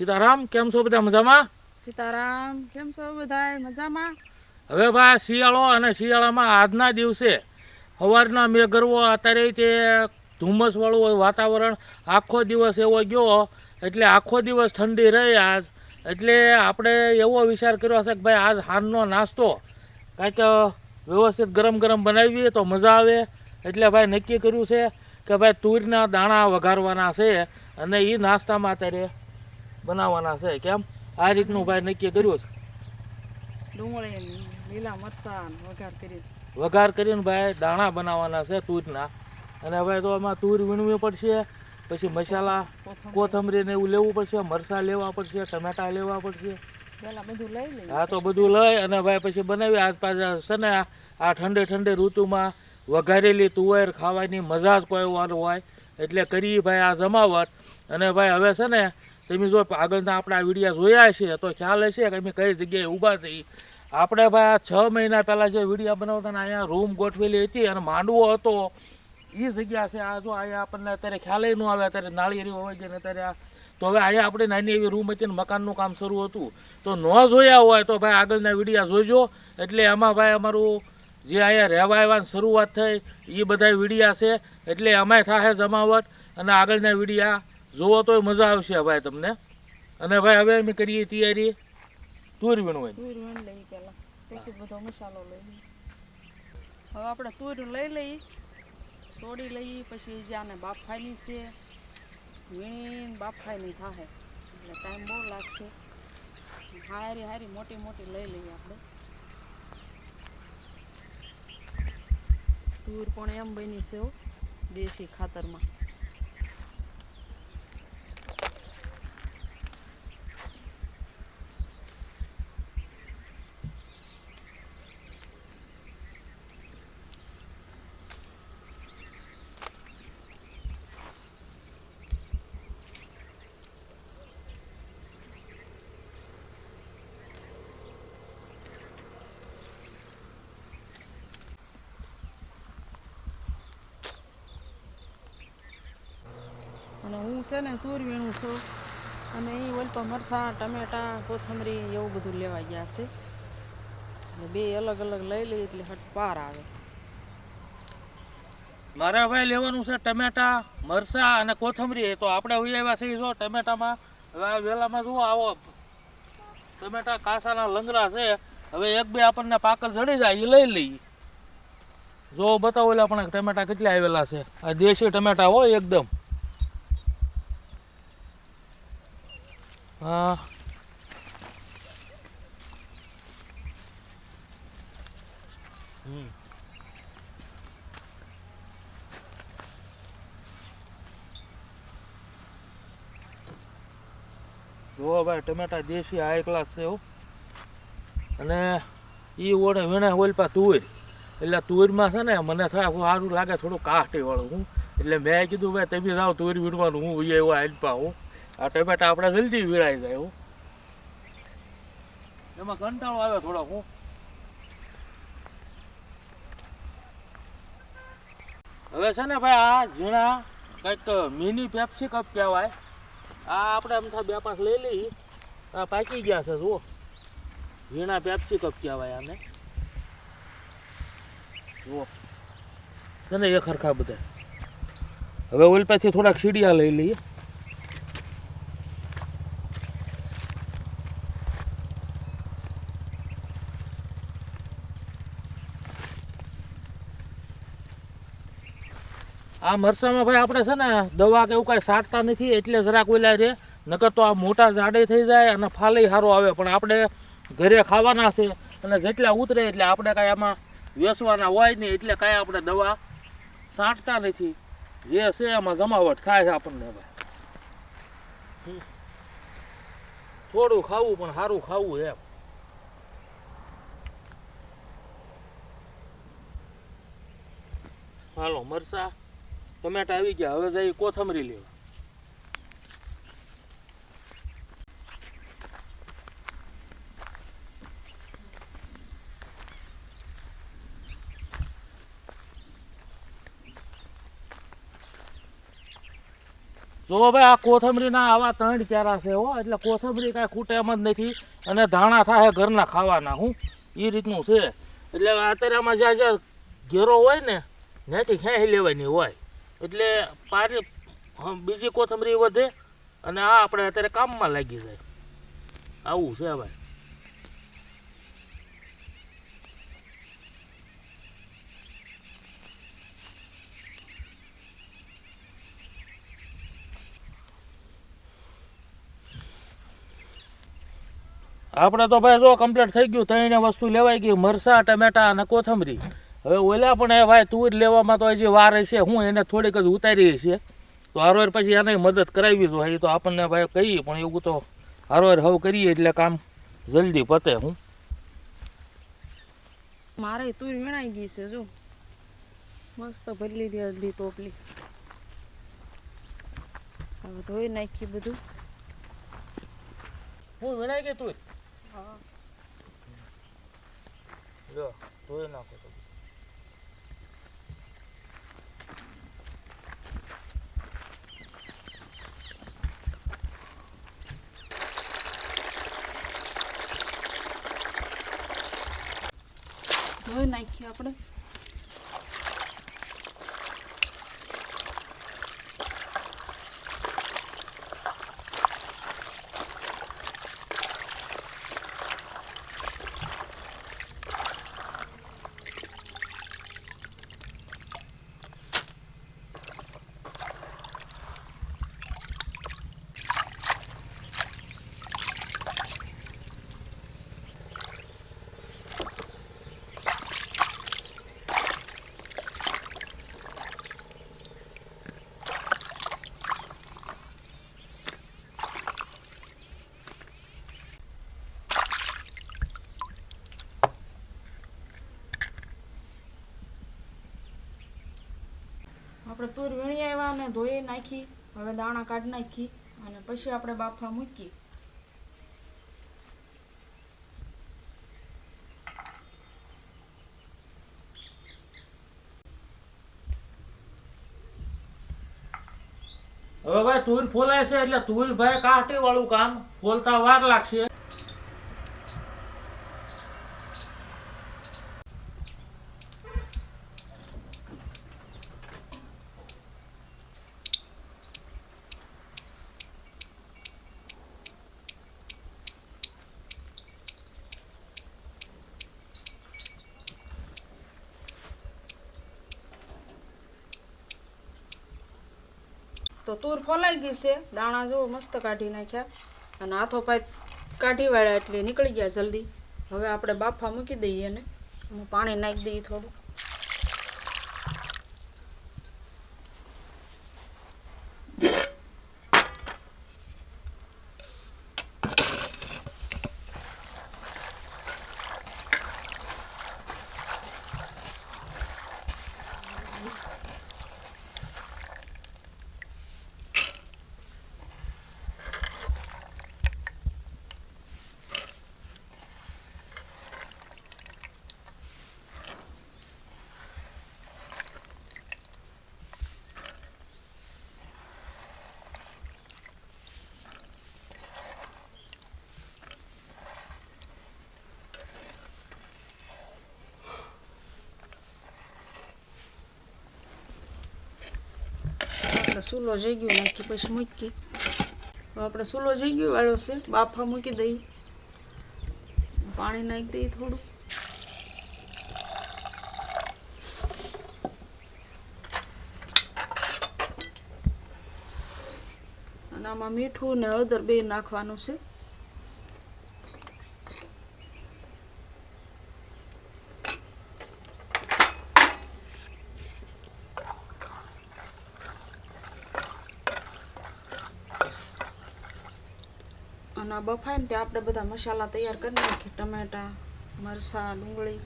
સીતારામ કેમ છો બધા મજામાં? સીતારામ કેમ છો બધાય? મજામાં? હવે ભાઈ શિયાળો અને શિયાળામાં આજના દિવસે સવારના મેં ગરવો અત્યારે તે ધુમ્મસવાળું વાતાવરણ આખો દિવસ એવો ગયો એટલે આખો દિવસ ઠંડી રહી આજ. એટલે આપણે એવો વિચાર કર્યો હશે કે ભાઈ આજ હારનો નાસ્તો કાંઈક વ્યવસ્થિત ગરમ ગરમ બનાવીએ તો મજા આવે. એટલે ભાઈ નક્કી કર્યું છે કે ભાઈ તુરના દાણા વઘારવાના છે અને એ નાસ્તામાં અત્યારે બનાવવાના છે. કેમ? આ રીતનું ભાઈ નક્કી કર્યું છે? ડુંગળી લીલા મરચાં વઘાર કરી. વઘાર કરીને ભાઈ દાણા બનાવવાના છે તુરના. અને હવે તો એમાં તુર વીણવી પડશે પછી મસાલા કોથમરી. ને એવું લેવું પડશે મરચાં લેવા પડશે ટમેટા લેવા પડશે. પેલા બધું લઈ લઈએ. તો બધું લઈ અને ભાઈ પછી બનાવી. આજ પાછા છે ને આ ઠંડે ઠંડે ઋતુમાં વઘારેલી તુવેર ખાવાની મજા જ કોઈ વાર હોય. એટલે કરી ભાઈ આ જમાવટ. અને ભાઈ હવે છે ને તમે જો આગળના આપણા વિડીયા જોયા છે, તો ખ્યાલ હશે કે અમે કઈ જગ્યાએ ઊભા છીએ આપણે ભાઈ છ મહિના પહેલાં જે વિડીયા બનાવતા ને, અહીંયા રૂમ ગોઠવેલી હતી અને માંડવો હતો. એ જગ્યા છે, આ જો અહીંયા આપણને અત્યારે ખ્યાલ ન આવે, અત્યારે નાળિયેરી હોય છે અત્યારે આ તો હવે અહીંયા આપણે નાની એવી રૂમ હતી ને, મકાનનું કામ શરૂ હતું. તો ન જોયા હોય તો ભાઈ આગળના વિડીયા જોજો. એટલે એમાં ભાઈ અમારું જે અહીંયા રહેવા આવવાની શરૂઆત થઈ એ બધા વિડીયા છે. એટલે અમે થાય જમાવટ અને આગળના વિડીયા જોવો તોય મજા આવશે ભાઈ તમને. અને ભાઈ હવે અમે કરીએ તૈયારી. તુર વીણવાની તુર વીણ લઈ પેલા પછી બધો મસાલો લઈ હવે આપણે તુર લઈ લઈ તોડી લઈ પછી જે આને બાફાની છે, વીણીને બાફાની થાય એટલે ટાઈમ બહુ લાગશે. હારી હારી મોટી મોટી લઈ લઈએ આપણે. તુર પણ એમ બની છે દેશી ખાતરમાં અને હું છે ને તુર વીણું છું. અને એ ઓલપા મરસાં, ટમેટાં, કોથમરી એવું બધું લેવા ગયા છે. બે અલગ અલગ લઈ લઈએ એટલે હટ પાર આવે. મારે ભાઈ લેવાનું છે ટમેટા, મરસા અને કોથમરી. તો આપણે હોઈ આવ્યા છે જો ટમેટામાં. હવે વેલામાં જુઓ આવો. ટમેટા કાસાના લંગરા છે. હવે એક બે આપણને પાકલ ચડી જાય એ લઈ લઈએ. જો બતાવો એટલે આપણે ટમેટા કેટલા આવેલા છે. આ દેશી ટમેટા હોય એકદમ. હા. હમ. જુઓ ભાઈ ટમેટા દેશી હાઈ ક્લાસ છે હો. અને એ ઓળે વીણે ઓલપા તુર એટલે તુરમાં છે ને મને થાય સારું લાગે થોડું કાસ્ટી વાળું હું. એટલે મેં કીધું ભાઈ તમે જાઓ તુર વીણવાનું હું એવા એવો હાલપા હું. આ ટમેટા આપણે જલ્દી વીણાઈ જાય એવું એમાં કંટાળો આવે થોડો હું. હવે છે ને ભાઈ, આ ઝીણા કંઈક મિની પેપ્સી કપ કહેવાય. આ આપણે એમ થાય બે પાંચ લઈ લઈ આ પાકી ગયા છે, જુઓ. ઝીણા પેપ્સી કપ કહેવાય આને. જુઓ. ને એ ખરખા બધા. હવે ઓલ પાછી થોડાક સીડિયા લઈ લઈએ. આ મરસામાં ભાઈ આપણે છે ને દવા કે એવું કાંઈ સાટતા નથી, એટલે જરાક ઓલા છે નકર તો આ મોટા ઝાડે થઈ જાય અને ફાલય સારો આવે. પણ આપણે ઘરે ખાવાના છે અને જેટલા ઉતરે એટલે આપણે કાંઈ આમાં વેસવાના હોય નહીં, એટલે કાંઈ આપણે દવા સાટતા નથી. જે છે એમાં જમાવટ થાય છે આપણને ભાઈ. થોડું ખાવું પણ સારું ખાવું એમ. હાલો, મરસા. ટમેટા આવી ગયા, હવે જઈ કોથમરી લેવા. જો ભાઈ, આ કોથમરીના આવા ત્રણ પ્યારા છે હો, એટલે કોથમરી કાંઈ ખૂટે એમ જ નથી અને ધાણા થાય ઘરના ખાવાના, હું? એ રીતનું છે. એટલે અત્યારે આમાં જ્યાં જ્યાં ઘેરો હોય ને નથી ખેંચી લેવાની હોય. એટલે પારી બીજી કોથમરી વધે અને આ આપણે અત્યારે કામમાં લાગી જાય. આવું છે ભાઈ આપણે તો ભાઈ જો કમ્પ્લીટ થઈ ગયું ત્રણે વસ્તુ લેવાઈ ગઈ મરસા ટમેટા અને કોથમરી. હવે ઓલા પણ એ ભાઈ તુર લેવામાં તો હજી વાર છે હું એને થોડીક જ ઉતારી છે તો હારોર પછી એને મદદ કરાવી જોઈએ એ તો આપણને ભાઈ કહીએ પણ એવું તો હારોર હવ કરીએ એટલે કામ જલ્દી પતે હું. મારે તુર વીણાઈ ગઈ છે જો. મસ્ત ભરી લીધી અડધી ટોપલી. હવે ધોઈ નાખી બધું. હું વિનાય ગઈ તુર હા. જો ધોઈ નાખો તો. આપણે. આપણે તુર વીણી આવ્યા અને ધોઈ નાખી, હવે દાણા કાઢી નાખી અને પછી આપણે બાફા મૂકી હવે ભાઈ તુર ફોલાય છે એટલે તુર ભાઈ કાંટી વાળું કામ ફોલતા વાર લાગશે. ફોલાઈ ગઈ છે. દાણા જો મસ્ત કાઢી નાખ્યા. અને હાથો પાય કાઢી વાળ્યા એટલે નીકળી ગયા જલ્દી. હવે આપણે બાફા મૂકી દઈએ અને હું પાણી નાખી દઈએ થોડું આપણે સૂલો જઈ ગયો નાખી પછી મૂકી. આપણે સૂલો જઈ ગયો, વાળો છે. બાફા મૂકી દઈ. પાણી નાખી દઈએ થોડું. અને આમાં મીઠું ને હળદર બે નાખવાનું છે. અને બફાય ને ત્યાં આપણે બધા મસાલા તૈયાર કરી નાખીએ. ટમેટા મરચાં ડુંગળી.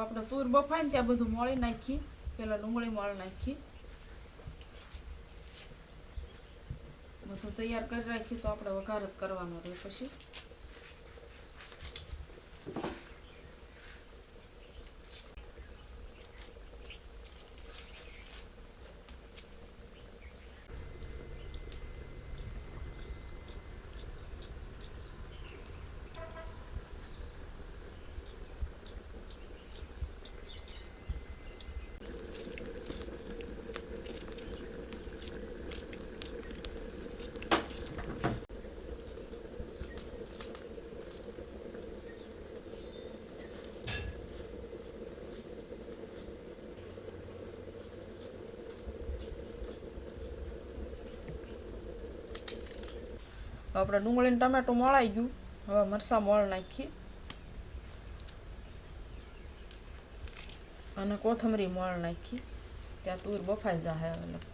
આપણે તુર બફાય ને ત્યાં બધું મોળી નાખી. પેલા ડુંગળી મોળી નાખી. બધું તૈયાર કરી રાખી તો આપણે વઘાર જ કરવાનો રહે પછી. આપણે ડુંગળીને ટમેટું મળાઈ ગયું. હવે મરચાં મોળ નાખી. અને કોથમરી મોળ નાખી. ત્યાં તુર બફાઈ જાય હવે.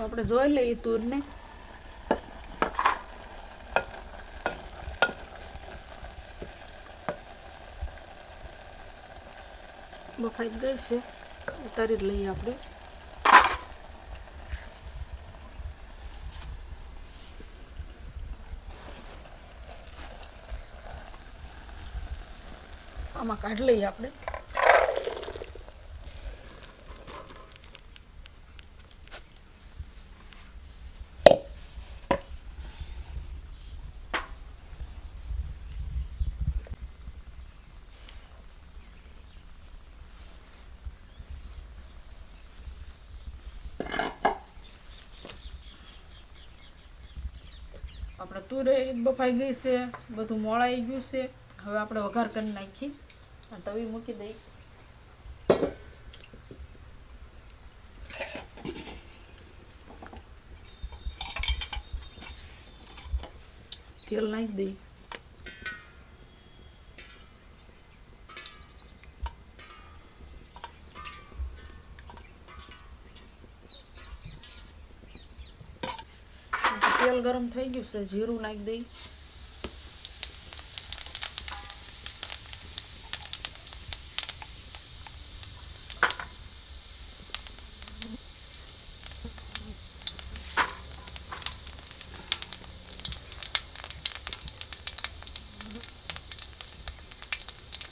આપણે જોઈ લઈએ તૂરને. બફાઈ ગઈ છે. ઉતારી લઈએ આપણે. આમાં કાઢી લઈએ આપણે. આપણે તુરે બફાઈ ગઈ છે, બધું મોળાઈ ગયું છે. હવે આપણે વઘાર કરી નાખી. તવી મૂકી દઈ. તેલ નાખી દઈ. ગરમ થઈ ગયું છે જીરું નાખી દઈ.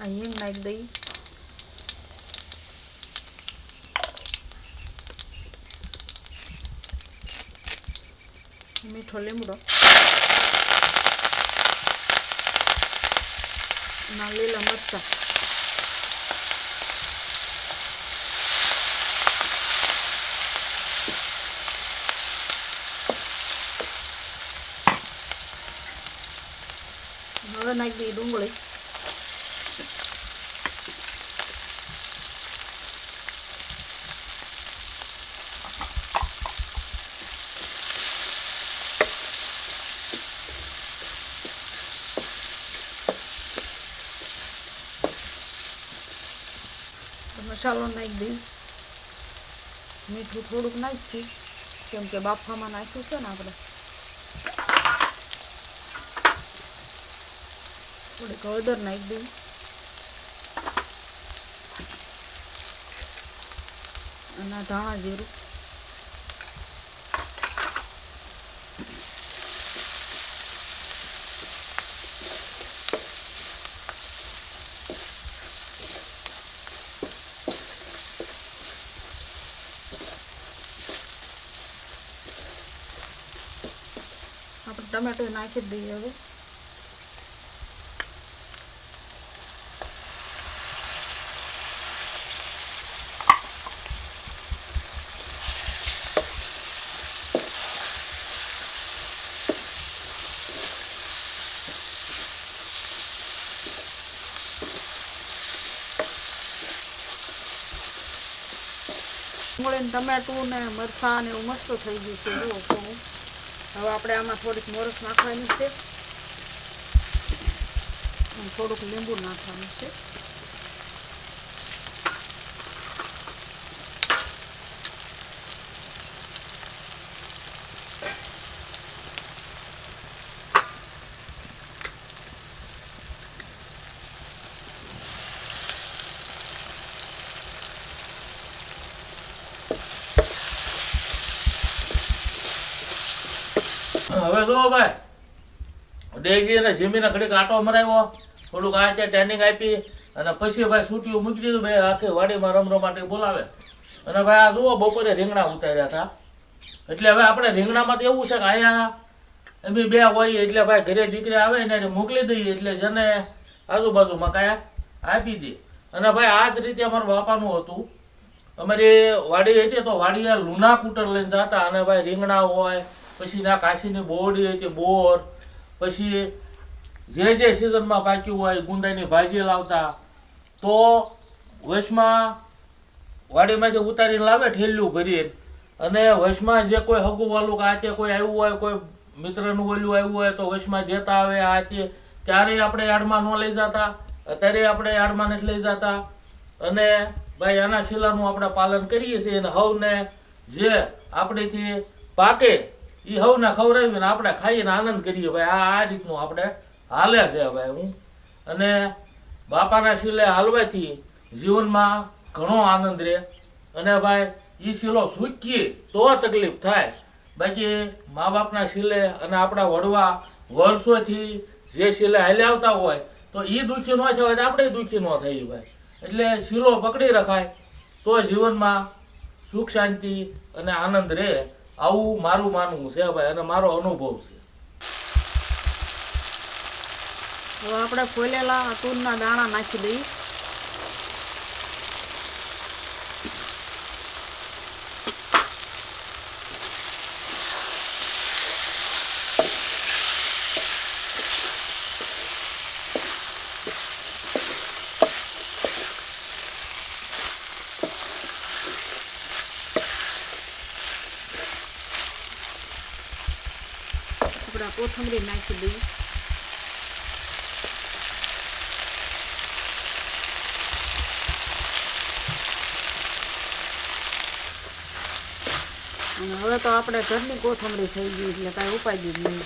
આ હિંગ નાખી દઈ. મીઠો લીમડો ના લીલા મરચાં હવે નાખી મસાલો નાખી દઈ. મીઠું થોડુંક નાખી. કેમ કે બાફામાં નાખ્યું છે ને આપણે. થોડીક હળદર નાખી દઈ. અને ધાણા જીરું. ટમેટો નાખી દઈએ હવે ટમેટું ને મરચાં ને એવું મસ્ત થઈ ગયું છે જો હવે આપણે આમાં થોડીક મોરસ નાખવાની છે. થોડુંક લીંબુ નાખવાનું છે. ડેજી અને જીમીને ઘડીક આટો મરાવ્યો. થોડુંક આ છે ટ્રેનિંગ આપી અને પછી ભાઈ છૂટીઓ મૂકી દીધું. ભાઈ આખી વાડીમાં રમ માટે બોલાવે. અને ભાઈ આ જુઓ, બપોરે રીંગણા ઉતાર્યા હતા. એટલે હવે આપણે રીંગણામાં તો એવું છે કે અહીંયા અમે બે હોઈએ એટલે ભાઈ ઘરે દીકરી આવે ને એને મોકલી દઈએ એટલે જેને આજુબાજુમાં કાંઈ આપી દે. અને ભાઈ આ જ રીતે અમારા બાપાનું હતું. અમારી વાડી હતી તો વાડીએ લૂના કૂટર લઈને જતા અને ભાઈ રીંગણા હોય પછી ના કાશીની બોરડી હતી, બોર. પછી જે જે સિઝનમાં પાક્યું હોય, ગુંદાની ભાજી લાવતા, તો વચમાં વાડીમાંથી ઉતારીને લાવે ઠેલ્યું ભરીને અને વશમાં જે કોઈ હગું વાલું કે આ તે કોઈ આવ્યું હોય, કોઈ મિત્રનું ઓલું આવ્યું હોય, તો વશમાં દેતા આવે, આ તે. ત્યારે આપણે યાર્ડમાં ન લઈ જતા, અત્યારે આપણે યાર્ડમાં નથી લઈ જતા. અને ભાઈ, આના શિલાનું આપણે પાલન કરીએ છીએ અને હવને જે આપણેથી પાકે એ હવને ખવડાવીને આપણે ખાઈને આનંદ કરીએ ભાઈ. આ આ રીતનું આપણે હાલે છે ભાઈ હું. અને બાપાના શિલે હાલવાથી જીવનમાં ઘણો આનંદ રહે. અને ભાઈ એ શીલો સૂકીએ તો તકલીફ થાય. બાકી મા બાપના શીલે અને આપણા વડવા વર્ષોથી જે શીલે હાલે આવતા હોય, તો એ દુઃખી ન થવાય આપણે દુઃખી ન થઈએ ભાઈ. એટલે શીલો પકડી રખાય તો જીવનમાં સુખ શાંતિ અને આનંદ રહે. આવું મારું માનવું છે ભાઈ, અને મારો અનુભવ છે. હવે આપણે ફોલેલા તૂરના દાણા નાખી દઈએ આપણે આ કોથમરી નાખી દઈએ અને હવે તો આપણે ઘરની કોથમરી થઈ ગઈ એટલે કાંઈ ઉપાય જ નહીં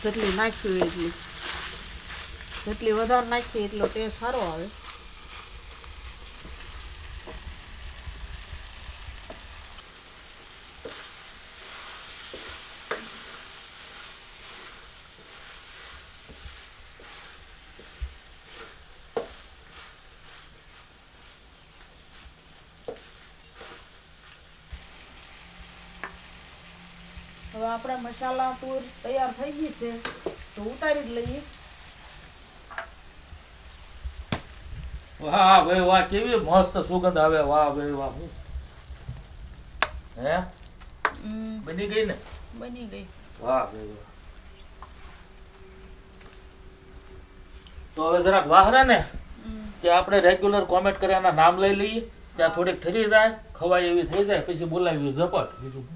જેટલી નાખ્યું એટલી જેટલી વધારે નાખીએ એટલો ટેસ્ટ સારો આવે હવે આપણે મસાલા તૂર તૈયાર થઈ ગઈ છે તો ઉતારી જ લઈએ. વાહ ભાઈ વાહ કેવી મસ્ત સુગંધ આવે. વાહ ભાઈ વાહ. હે? બની ગઈ ને? બની ગઈ. વાહ ભાઈ વાહ. તો હવે જરાક વાહરે ને કે આપણે રેગ્યુલર કોમેન્ટ કર્યાના નામ લઈ લઈએ. ત્યાં થોડીક ઠરી જાય ખવાય એવી થઈ જાય પછી બોલાવી ઝપટ. બીજું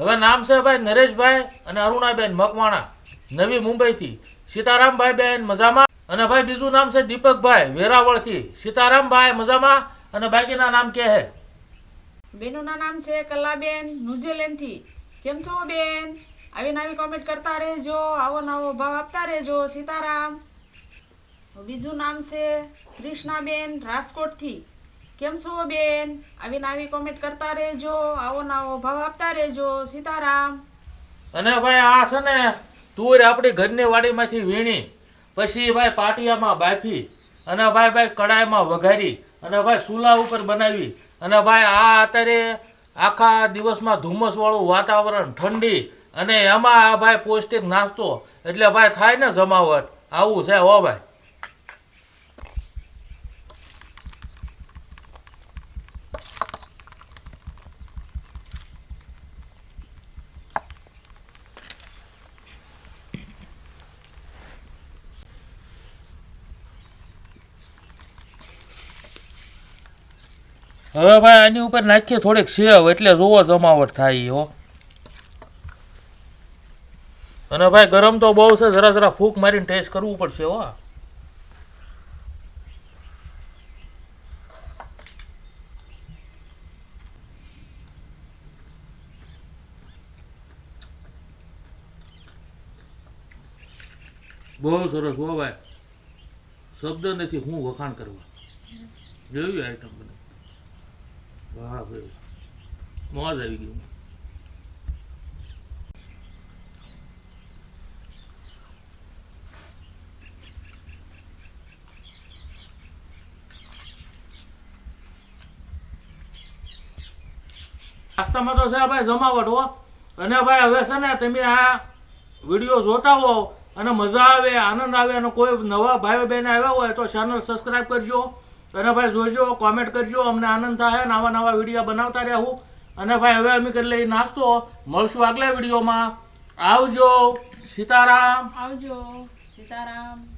હવે નામ છે ભાઈ નરેશભાઈ અને અરુણાબેન મકવાણા. નવી મુંબઈથી સીતારામભાઈ બેન મજામાં અને ભાઈ બીજું નામ છે દીપકભાઈ વેરાવળથી. સીતારામભાઈ મજામાં અને બાકીના નામ કે હે? બેનોના નામ છે કલાબેન ન્યુઝીલેન્ડથી કેમ છો બેન? આવી કોમેન્ટ કરતા રહેજો, આવો નવો ભાવ આપતા રહેજો, સીતારામ. બીજું નામ છે કૃષ્ણાબેન રાજકોટથી. કેમ છો બેન? આવી કોમેન્ટ કરતા રહેજો, આવો નાવો ભાવ આપતા રહેજો, સીતારામ. અને ભાઈ આ છે ને તુર આપણી ઘરની વાડીમાંથી વીણી, પછી ભાઈ પાટિયામાં બાફી, અને ભાઈ ભાઈ કડાઈમાં વઘારી, અને ભાઈ ચૂલા ઉપર બનાવી, અને ભાઈ આ અત્યારે આખા દિવસમાં ધુમ્મસવાળું વાતાવરણ ઠંડી, અને એમાં આ ભાઈ પૌષ્ટિક નાસ્તો, એટલે ભાઈ થાય ને જમાવટ. આવું છે હો ભાઈ. હવે ભાઈ આની ઉપર નાખીએ થોડીક સેવ એટલે જોવો જમાવટ થાય હો. અને ભાઈ ગરમ તો બહુ છે, જરા જરા ફૂંક મારીને ટેસ્ટ કરવું પડશે હો. બહુ સરસ હો ભાઈ. શબ્દ નથી, હું વખાણ કરવા. જોયું આઈટમ બને વાહ મોજ આવી ગયું નાસ્તામાં તો છે ભાઈ જમાવટ, હો. અને ભાઈ હવે છે ને તમે આ વીડિયો જોતા હો અને મજા આવે, આનંદ આવે અને કોઈ નવા ભાઈઓ બહેન આવ્યા હોય તો ચેનલ સબસ્ક્રાઈબ કરજો. અને ભાઈ જોજો કોમેન્ટ કરજો, અમને આનંદ થાય, નવા નવા વીડિયો બનાવતા રહેવું અને ભાઈ હવે અમે કરી લઈ નાસ્તો. મળશું આગલા વિડીયોમાં. આવજો, સીતારામ. આવજો. સીતારામ.